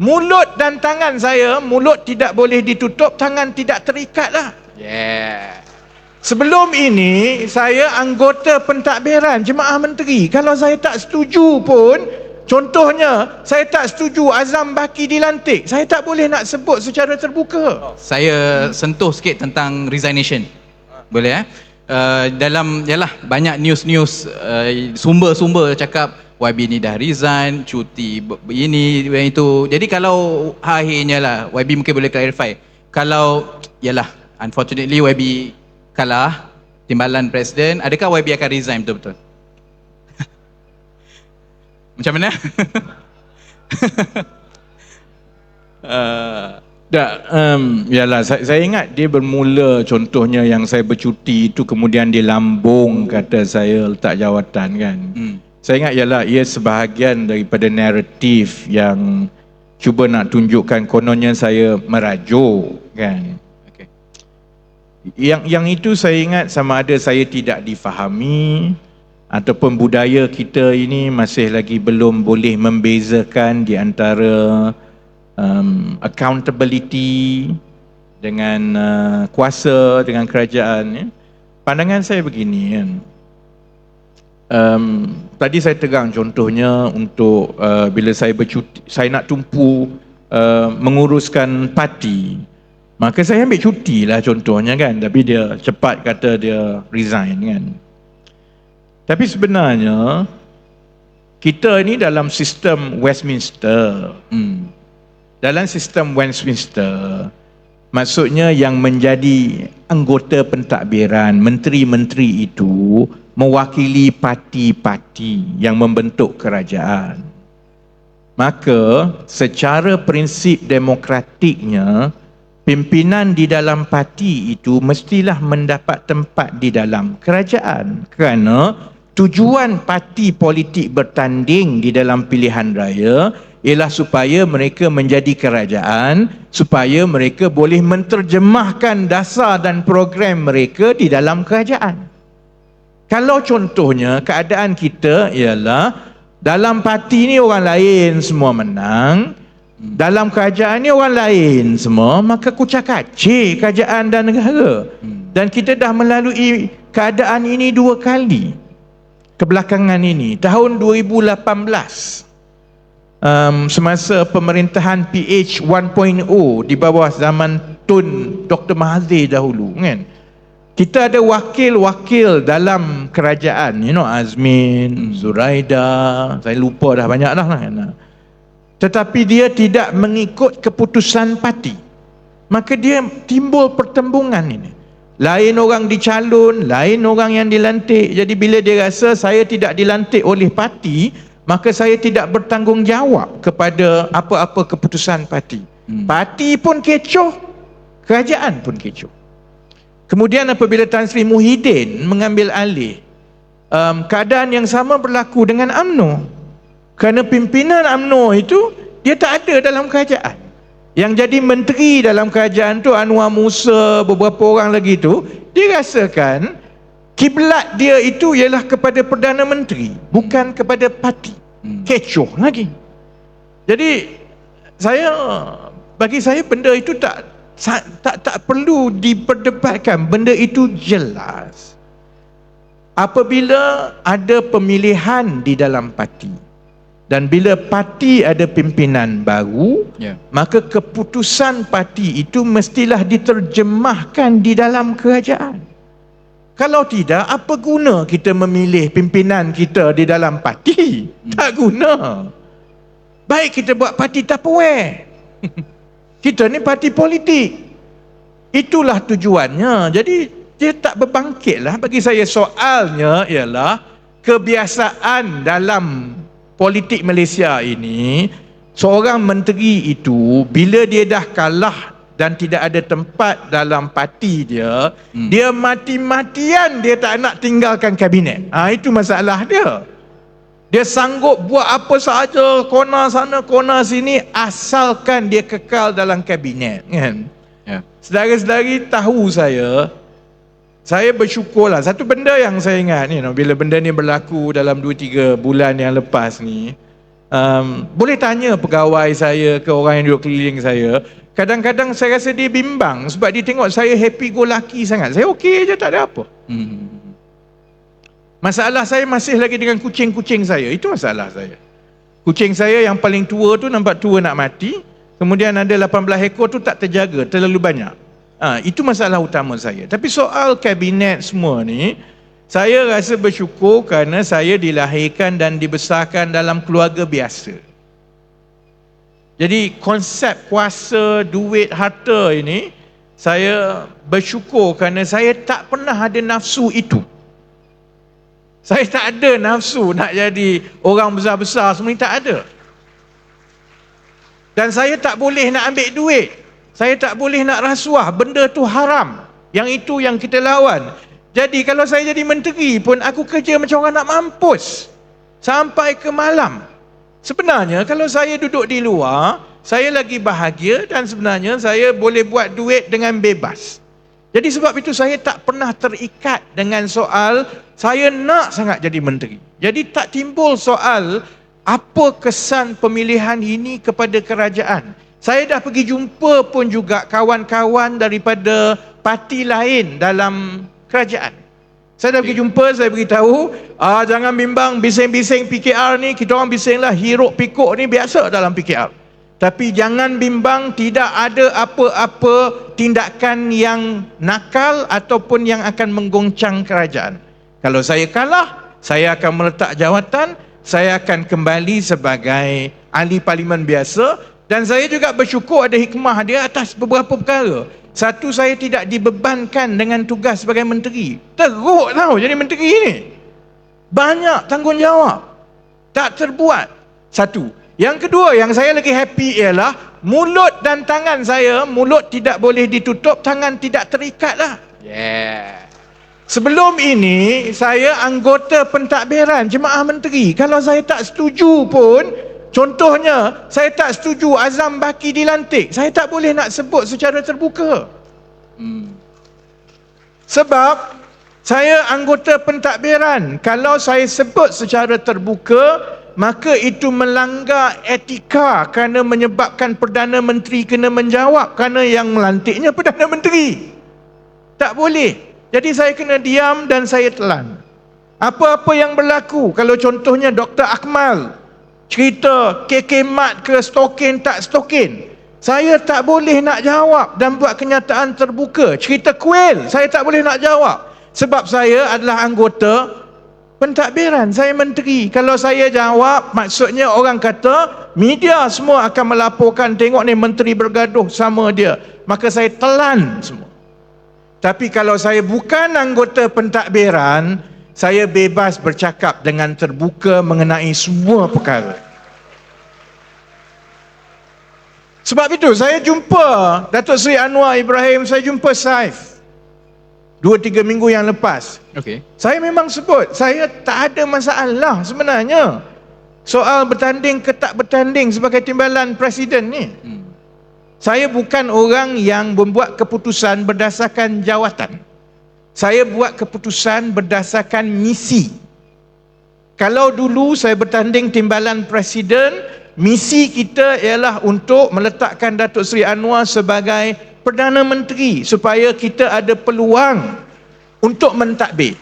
Mulut dan tangan saya, mulut tidak boleh ditutup, tangan tidak terikat lah. Yeah. Sebelum ini, saya anggota pentadbiran jemaah menteri. Kalau saya tak setuju pun, contohnya, saya tak setuju Azam Baki dilantik. Saya tak boleh nak sebut secara terbuka. Saya sentuh sikit tentang resignation. Boleh eh? Uh, dalam yalah banyak news-news uh, sumber-sumber cakap YB ni dah resign, cuti ini yang itu. Jadi kalau akhirnya lah YB mungkin boleh clarify. Kalau yalah unfortunately YB kalah timbalan presiden, adakah YB akan resign betul-betul? Macam mana? uh, tak, um, yalah, saya, saya ingat dia bermula contohnya yang saya bercuti itu kemudian dia lambung kata saya letak jawatan kan. Hmm. Saya ingat ialah ia sebahagian daripada naratif yang cuba nak tunjukkan kononnya saya merajuk kan. Okay. Yang yang itu saya ingat sama ada saya tidak difahami ataupun budaya kita ini masih lagi belum boleh membezakan di antara um, accountability dengan uh, kuasa dengan kerajaan ya. Pandangan saya begini kan. Um, tadi saya tegang contohnya untuk uh, bila saya bercuti saya nak tumpu uh, menguruskan parti maka saya ambil cuti lah contohnya kan tapi dia cepat kata dia resign kan. Tapi sebenarnya kita ini dalam sistem Westminster. Hmm. dalam sistem Westminster maksudnya yang menjadi anggota pentadbiran menteri-menteri itu mewakili parti-parti yang membentuk kerajaan. Maka secara prinsip demokratiknya pimpinan di dalam parti itu mestilah mendapat tempat di dalam kerajaan kerana tujuan parti politik bertanding di dalam pilihan raya ialah supaya mereka menjadi kerajaan supaya mereka boleh menterjemahkan dasar dan program mereka di dalam kerajaan. Kalau contohnya keadaan kita ialah dalam parti ni orang lain semua menang, dalam kerajaan ni orang lain semua, maka kucak kacir kerajaan dan negara. Dan kita dah melalui keadaan ini dua kali. Kebelakangan ini, tahun 2018, um, semasa pemerintahan PH 1.0 di bawah zaman Tun Dr. Mahathir dahulu, kan? Kita ada wakil-wakil dalam kerajaan. You know Azmin, Zuraida saya lupa dah banyak dah lah. Tetapi dia tidak mengikut keputusan parti. Maka dia timbul pertembungan ini. Lain orang dicalon lain orang yang dilantik. Jadi bila dia rasa saya tidak dilantik oleh parti maka saya tidak bertanggungjawab kepada apa-apa keputusan parti. Hmm. parti pun kecoh kerajaan pun kecoh Kemudian apabila Tan Sri Muhyiddin mengambil alih, um, keadaan yang sama berlaku dengan AMNO. Kerana pimpinan AMNO itu, dia tak ada dalam kerajaan. Yang jadi menteri dalam kerajaan tu Anwar Musa, beberapa orang lagi tu, dia rasakan kiblat dia itu ialah kepada Perdana Menteri, bukan kepada parti. Hmm. Kecoh lagi. Jadi, saya bagi saya benda itu tak tak tak perlu diperdebatkan. Benda itu jelas. Apabila ada pemilihan di dalam parti dan bila parti ada pimpinan baru yeah. maka keputusan parti itu mestilah diterjemahkan di dalam kerajaan. Kalau tidak apa guna kita memilih pimpinan kita di dalam parti? Hmm. tak guna. Baik kita buat parti tupperware Kita ni parti politik. Itulah tujuannya. Jadi dia tak berbangkit lah. Bagi saya soalnya ialah kebiasaan dalam politik Malaysia ini seorang menteri itu bila dia dah kalah dan tidak ada tempat dalam parti dia hmm. dia mati-matian dia tak nak tinggalkan kabinet ha, itu masalah dia dia sanggup buat apa saja kona sana kona sini asalkan dia kekal dalam kabinet kan. Ya. Sedari-sedari tahu saya saya bersyukurlah satu benda yang saya ingat ni you know, bila benda ni berlaku dalam 2 3 bulan yang lepas ni um, boleh tanya pegawai saya ke orang yang duduk keliling saya kadang-kadang saya rasa dia bimbang sebab dia tengok saya happy go lucky sangat saya okey je tak ada apa Hmm. Masalah saya masih lagi dengan kucing-kucing saya. Itu masalah saya. Kucing saya yang paling tua tu nampak tua nak mati kemudian ada 18 ekor tu tak terjaga terlalu banyak. Ha, itu masalah utama saya. Tapi soal kabinet semua ni saya rasa bersyukur kerana saya dilahirkan dan dibesarkan dalam keluarga biasa. Jadi konsep kuasa, duit, harta ini saya bersyukur kerana saya tak pernah ada nafsu itu. Saya tak ada nafsu nak jadi orang besar-besar semua ni tak ada. Dan saya tak boleh nak ambil duit. Saya tak boleh nak rasuah. Benda tu haram. Yang itu yang kita lawan. Jadi kalau saya jadi menteri pun aku kerja macam orang nak mampus. Sampai ke malam. Sebenarnya kalau saya duduk di luar, saya lagi bahagia dan sebenarnya saya boleh buat duit dengan bebas. Jadi sebab itu saya tak pernah terikat dengan soal saya nak sangat jadi menteri. Jadi tak timbul soal apa kesan pemilihan ini kepada kerajaan. Saya dah pergi jumpa pun juga kawan-kawan daripada parti lain dalam kerajaan. Saya dah pergi jumpa, saya beritahu, ah jangan bimbang bising-bising PKR ni, kita orang bisinglah hiruk pikuk ni biasa dalam PKR. Tapi jangan bimbang tidak ada apa-apa tindakan yang nakal ataupun yang akan menggoncang kerajaan. Kalau saya kalah, saya akan meletak jawatan, saya akan kembali sebagai ahli parlimen biasa dan saya juga bersyukur ada hikmah dia atas beberapa perkara. Satu saya tidak dibebankan dengan tugas sebagai menteri. Teruk tau jadi menteri ni. Banyak tanggungjawab. Tak terbuat. Satu. Yang kedua yang saya lagi happy ialah mulut dan tangan saya, mulut tidak boleh ditutup, tangan tidak terikat lah. Yeah. Sebelum ini saya anggota pentadbiran jemaah menteri. Kalau saya tak setuju pun Contohnya, saya tak setuju Azam Baki dilantik. Saya tak boleh nak sebut secara terbuka. Hmm. Sebab saya anggota pentadbiran. Kalau saya sebut secara terbuka, maka itu melanggar etika kerana menyebabkan Perdana Menteri kena menjawab kerana yang melantiknya Perdana Menteri. Tak boleh. Jadi saya kena diam dan saya telan. Apa-apa yang berlaku kalau contohnya Dr. Akmal cerita KK Mat ke stokin tak stokin. Saya tak boleh nak jawab dan buat kenyataan terbuka. Cerita kuil, saya tak boleh nak jawab. Sebab saya adalah anggota pentadbiran, saya menteri. Kalau saya jawab, maksudnya orang kata, media semua akan melaporkan, tengok ni menteri bergaduh sama dia. Maka saya telan semua. Tapi kalau saya bukan anggota pentadbiran, saya bebas bercakap dengan terbuka mengenai semua perkara. Sebab itu saya jumpa Datuk Seri Anwar Ibrahim, saya jumpa Saif. Dua tiga minggu yang lepas. Okay. Saya memang sebut, saya tak ada masalah sebenarnya. Soal bertanding ke tak bertanding sebagai timbalan presiden ni. Hmm. Saya bukan orang yang membuat keputusan berdasarkan jawatan. Saya buat keputusan berdasarkan misi. Kalau dulu saya bertanding timbalan presiden, misi kita ialah untuk meletakkan Datuk Seri Anwar sebagai Perdana Menteri supaya kita ada peluang untuk mentadbir.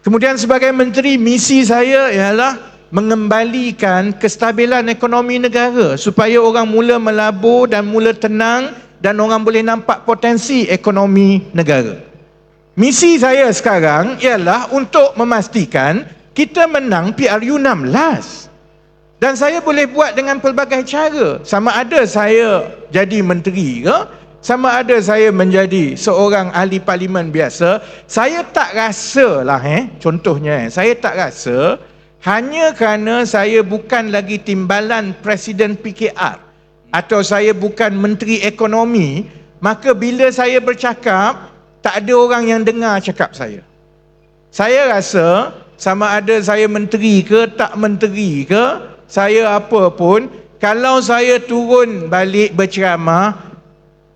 Kemudian sebagai menteri, misi saya ialah mengembalikan kestabilan ekonomi negara supaya orang mula melabur dan mula tenang dan orang boleh nampak potensi ekonomi negara. Misi saya sekarang ialah untuk memastikan kita menang PRU 16. Dan saya boleh buat dengan pelbagai cara. Sama ada saya jadi menteri ke, sama ada saya menjadi seorang ahli parlimen biasa, saya tak rasa lah eh, contohnya eh, saya tak rasa hanya kerana saya bukan lagi timbalan Presiden PKR atau saya bukan menteri ekonomi, maka bila saya bercakap, tak ada orang yang dengar cakap saya. Saya rasa sama ada saya menteri ke tak menteri ke, saya apa pun kalau saya turun balik berceramah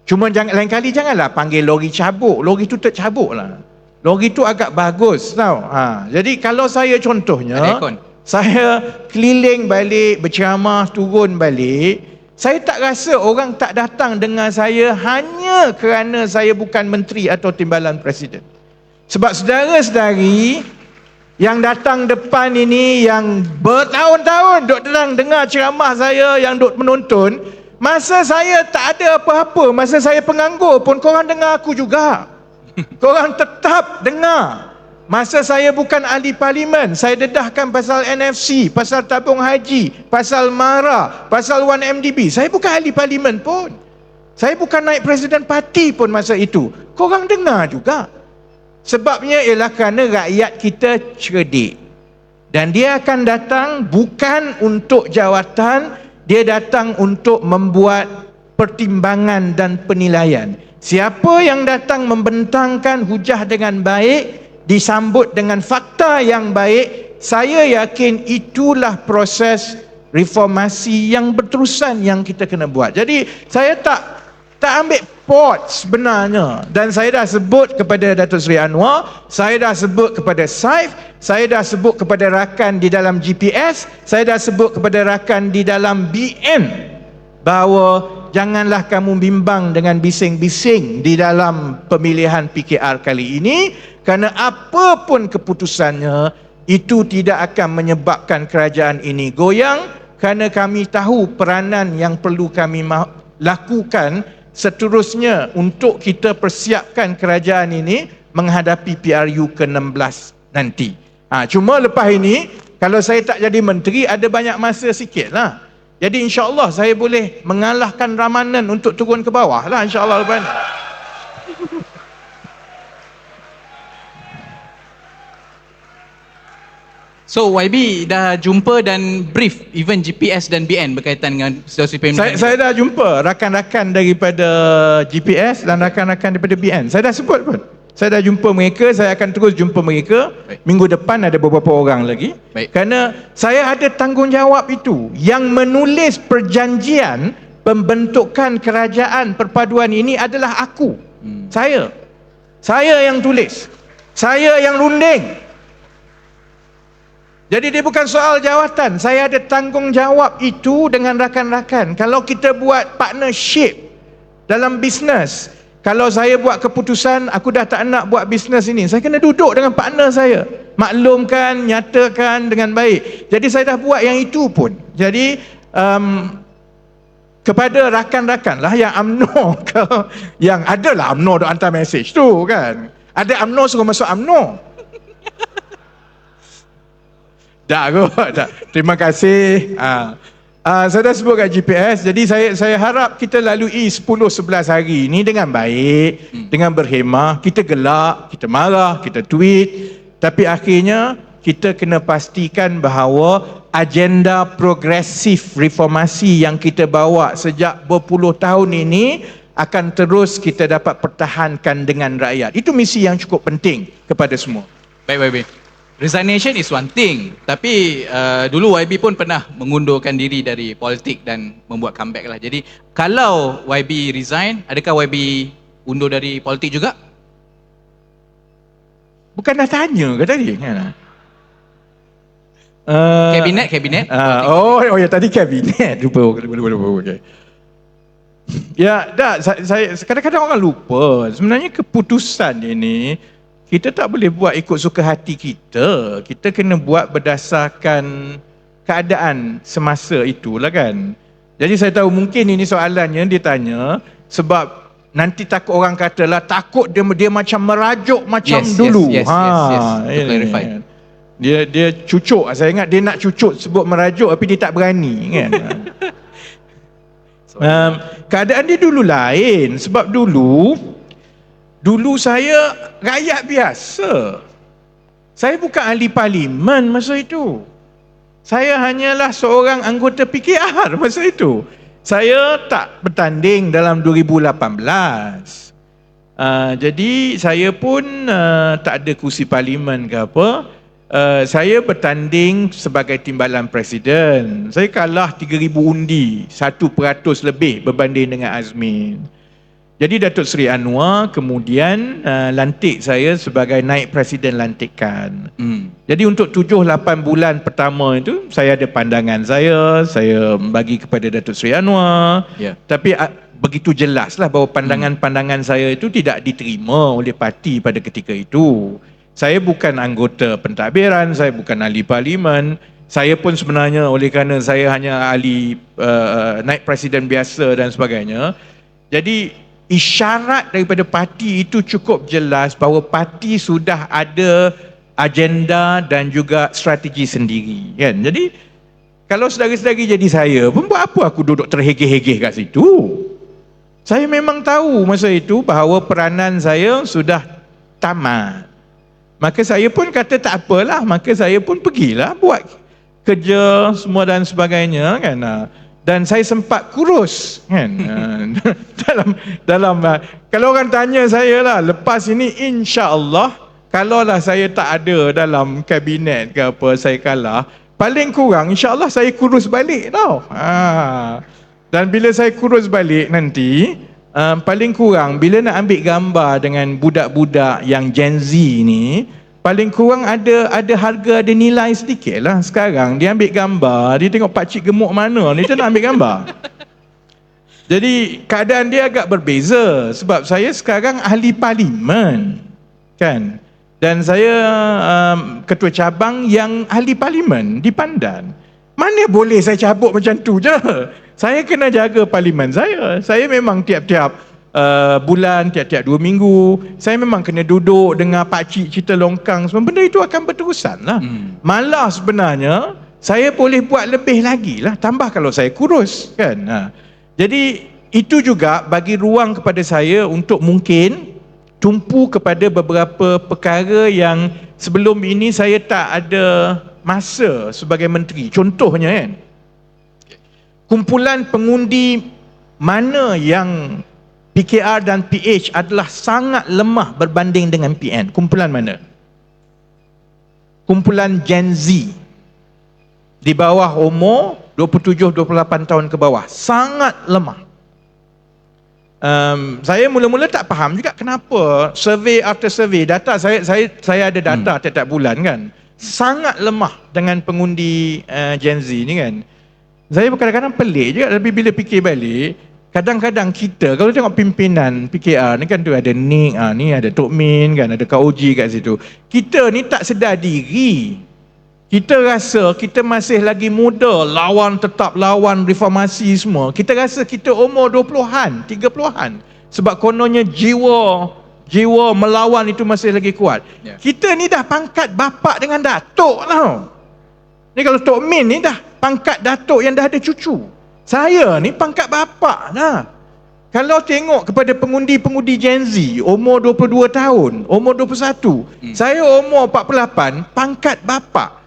cuma jangan lain kali janganlah panggil lori cabuk lori tu tercabuk lah lori tu agak bagus tau ha. jadi kalau saya contohnya saya keliling balik, berceramah, turun balik, saya tak rasa orang tak datang dengar saya hanya kerana saya bukan menteri atau timbalan presiden. Sebab saudara-saudari yang datang depan ini yang bertahun-tahun duk datang dengar ceramah saya yang duk menonton, masa saya tak ada apa-apa, masa saya penganggur pun korang dengar aku juga. Korang tetap dengar. Masa saya bukan ahli parlimen, saya dedahkan pasal NFC, pasal tabung haji, pasal MARA, pasal 1MDB. Saya bukan ahli parlimen pun. Saya bukan naik presiden parti pun masa itu. Korang dengar juga. Sebabnya ialah kerana rakyat kita cerdik. Dan dia akan datang bukan untuk jawatan, dia datang untuk membuat pertimbangan dan penilaian. Siapa yang datang membentangkan hujah dengan baik, disambut dengan fakta yang baik, saya yakin itulah proses reformasi yang berterusan yang kita kena buat. Jadi saya tak tak ambil pot sebenarnya dan saya dah sebut kepada Datuk Seri Anwar, saya dah sebut kepada Saif, saya dah sebut kepada rakan di dalam GPS, saya dah sebut kepada rakan di dalam BN bahawa janganlah kamu bimbang dengan bising-bising di dalam pemilihan PKR kali ini kerana apapun keputusannya itu tidak akan menyebabkan kerajaan ini goyang kerana kami tahu peranan yang perlu kami lakukan seterusnya untuk kita persiapkan kerajaan ini menghadapi PRU ke-16 nanti. Ha, cuma lepas ini, kalau saya tak jadi menteri, ada banyak masa sikit lah. Jadi insyaAllah saya boleh mengalahkan Ramanan untuk turun ke bawah lah insyaAllah lepas ini. So YB dah jumpa dan brief even GPS dan BN berkaitan dengan situasi PMD. Saya, saya dah jumpa rakan-rakan daripada GPS dan rakan-rakan daripada BN. Saya dah sebut pun. Saya dah jumpa mereka, saya akan terus jumpa mereka. Baik. Minggu depan ada beberapa orang lagi. Baik. Kerana saya ada tanggungjawab itu yang menulis perjanjian pembentukan kerajaan perpaduan ini adalah aku. Hmm. Saya. Saya yang tulis. Saya yang runding. Jadi dia bukan soal jawatan. Saya ada tanggungjawab itu dengan rakan-rakan. Kalau kita buat partnership dalam bisnes, kalau saya buat keputusan aku dah tak nak buat bisnes ini, saya kena duduk dengan partner saya. Maklumkan, nyatakan dengan baik. Jadi saya dah buat yang itu pun. Jadi um, kepada rakan-rakan lah yang UMNO yang adalah UMNO duk hantar message tu kan. Ada UMNO suruh masuk UMNO. Tak kot. Tak. Terima kasih. Ha. Uh, saya dah sebut kat GPS. Jadi saya saya harap kita lalui 10-11 hari ini dengan baik. Hmm. Dengan berhemah. Kita gelak, kita marah, kita tweet. Tapi akhirnya kita kena pastikan bahawa agenda progresif reformasi yang kita bawa sejak berpuluh tahun ini akan terus kita dapat pertahankan dengan rakyat. Itu misi yang cukup penting kepada semua. Baik, baik, baik. Resignation is one thing. Tapi uh, dulu YB pun pernah mengundurkan diri dari politik dan membuat comeback lah. Jadi kalau YB resign, adakah YB undur dari politik juga? Bukan dah tanya ke tadi? Kan? Uh, kabinet, kabinet. Uh, oh, oh ya tadi kabinet. Lupa, lupa, lupa, lupa. Okay. Ya, dah. Saya, saya kadang-kadang orang lupa. Sebenarnya keputusan ini kita tak boleh buat ikut suka hati kita. Kita kena buat berdasarkan keadaan semasa itulah kan. Jadi saya tahu mungkin ini soalannya dia tanya sebab nanti takut orang katalah takut dia dia macam merajuk macam yes, dulu. Yes, yes, ha, yes, yes. To clarify. Dia dia cucuk. Saya ingat dia nak cucuk sebut merajuk tapi dia tak berani kan. um, keadaan dia dulu lain sebab dulu Dulu saya rakyat biasa. Saya bukan ahli parlimen masa itu. Saya hanyalah seorang anggota PKR masa itu. Saya tak bertanding dalam 2018. Uh, jadi saya pun uh, tak ada kursi parlimen ke apa. Uh, saya bertanding sebagai timbalan presiden. Saya kalah 3000 undi, 1% lebih berbanding dengan Azmin. Jadi Datuk Seri Anwar kemudian uh, lantik saya sebagai naik presiden lantikan. Hmm. Jadi untuk 7-8 bulan pertama itu saya ada pandangan saya, saya bagi kepada Datuk Seri Anwar. Ya. Tapi uh, begitu jelaslah bahawa pandangan-pandangan saya itu tidak diterima oleh parti pada ketika itu. Saya bukan anggota pentadbiran, saya bukan ahli parlimen. Saya pun sebenarnya oleh kerana saya hanya ahli uh, naik presiden biasa dan sebagainya. Jadi isyarat daripada parti itu cukup jelas bahawa parti sudah ada agenda dan juga strategi sendiri kan. Jadi kalau saudara-saudari jadi saya pun buat apa aku duduk terhegeh-hegeh kat situ? Saya memang tahu masa itu bahawa peranan saya sudah tamat. Maka saya pun kata tak apalah, maka saya pun pergilah buat kerja semua dan sebagainya kan. Dan saya sempat kurus kan? Uh, dalam dalam uh, kalau orang tanya saya lah lepas ini insya-Allah kalaulah saya tak ada dalam kabinet ke apa saya kalah paling kurang insya-Allah saya kurus balik tau. Ha. Dan bila saya kurus balik nanti uh, paling kurang bila nak ambil gambar dengan budak-budak yang Gen Z ni paling kurang ada ada harga ada nilai sedikit lah sekarang. Dia ambil gambar dia tengok pakcik gemuk mana ni dia nak ambil gambar? Jadi keadaan dia agak berbeza sebab saya sekarang ahli parlimen kan? Dan saya um, ketua cabang yang ahli parlimen di Pandan. Mana boleh saya cabut macam tu je? Saya kena jaga parlimen saya. Saya memang tiap-tiap uh, bulan tiap-tiap dua minggu. Saya memang kena duduk dengar pakcik cerita longkang semua. Benda itu akan berterusan lah. Hmm. malah sebenarnya saya boleh buat lebih lagi lah. Tambah kalau saya kurus kan? Ha. jadi itu juga bagi ruang kepada saya untuk mungkin tumpu kepada beberapa perkara yang sebelum ini saya tak ada masa sebagai menteri. Contohnya kan? Kumpulan pengundi mana yang PKR dan PH adalah sangat lemah berbanding dengan PN. Kumpulan mana? Kumpulan Gen Z. Di bawah umur 27-28 tahun ke bawah. Sangat lemah. Um, saya mula-mula tak faham juga kenapa survey after survey data saya saya saya ada data hmm. tiap-tiap bulan kan sangat lemah dengan pengundi uh, Gen Z ni kan saya kadang-kadang pelik juga tapi bila fikir balik Kadang-kadang kita kalau tengok pimpinan PKR ni kan tu ada Nick, ah ni ada Tok Min kan, ada Kak Oji kat situ. Kita ni tak sedar diri. Kita rasa kita masih lagi muda, lawan tetap lawan reformasi semua. Kita rasa kita umur 20-an, 30-an. Sebab kononnya jiwa jiwa melawan itu masih lagi kuat. Yeah. Kita ni dah pangkat bapak dengan datuk tau. Ni kalau Tok Min ni dah pangkat datuk yang dah ada cucu. Saya ni pangkat bapak dah. Kalau tengok kepada pengundi-pengundi Gen Z, umur 22 tahun, umur 21, hmm. saya umur 48, pangkat bapak.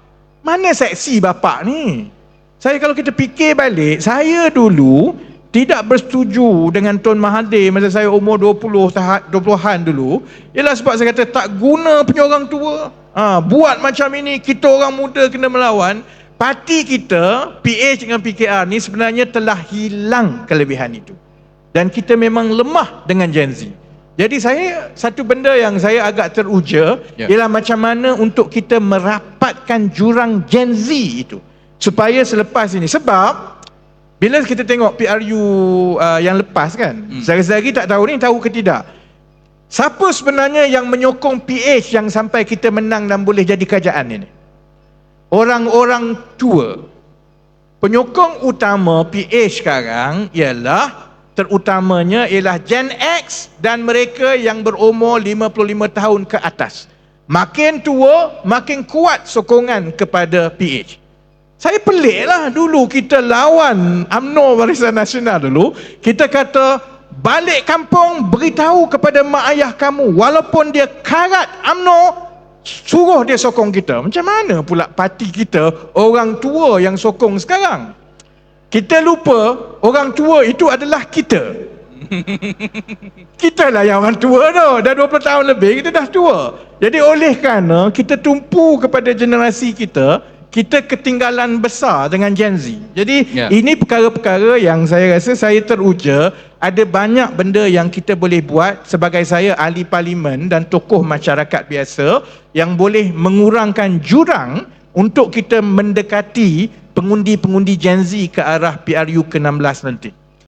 Mana seksi bapak ni? Saya kalau kita fikir balik, saya dulu tidak bersetuju dengan Tun Mahathir masa saya umur 20 20-an dulu. Ialah sebab saya kata tak guna punya orang tua. Ha, buat macam ini, kita orang muda kena melawan parti kita PH dengan PKR ni sebenarnya telah hilang kelebihan itu. Dan kita memang lemah dengan Gen Z. Jadi saya satu benda yang saya agak teruja yeah. ialah macam mana untuk kita merapatkan jurang Gen Z itu. Supaya selepas ini. Sebab bila kita tengok PRU uh, yang lepas kan hmm. lagi tak tahu ni tahu ke tidak? Siapa sebenarnya yang menyokong PH yang sampai kita menang dan boleh jadi kerajaan ini orang-orang tua. Penyokong utama PH sekarang ialah terutamanya ialah Gen X dan mereka yang berumur 55 tahun ke atas. Makin tua, makin kuat sokongan kepada PH. Saya peliklah dulu kita lawan UMNO Barisan Nasional dulu. Kita kata balik kampung beritahu kepada mak ayah kamu walaupun dia karat UMNO suruh dia sokong kita. Macam mana pula parti kita orang tua yang sokong sekarang? Kita lupa orang tua itu adalah kita. kita lah yang orang tua tu. Dah 20 tahun lebih kita dah tua. Jadi oleh kerana kita tumpu kepada generasi kita, kita ketinggalan besar dengan Gen Z. Jadi Ya. ini perkara-perkara yang saya rasa saya teruja ada banyak benda yang kita boleh buat sebagai saya ahli parlimen dan tokoh masyarakat biasa yang boleh mengurangkan jurang untuk kita mendekati pengundi-pengundi Gen Z ke arah PRU ke-16 nanti.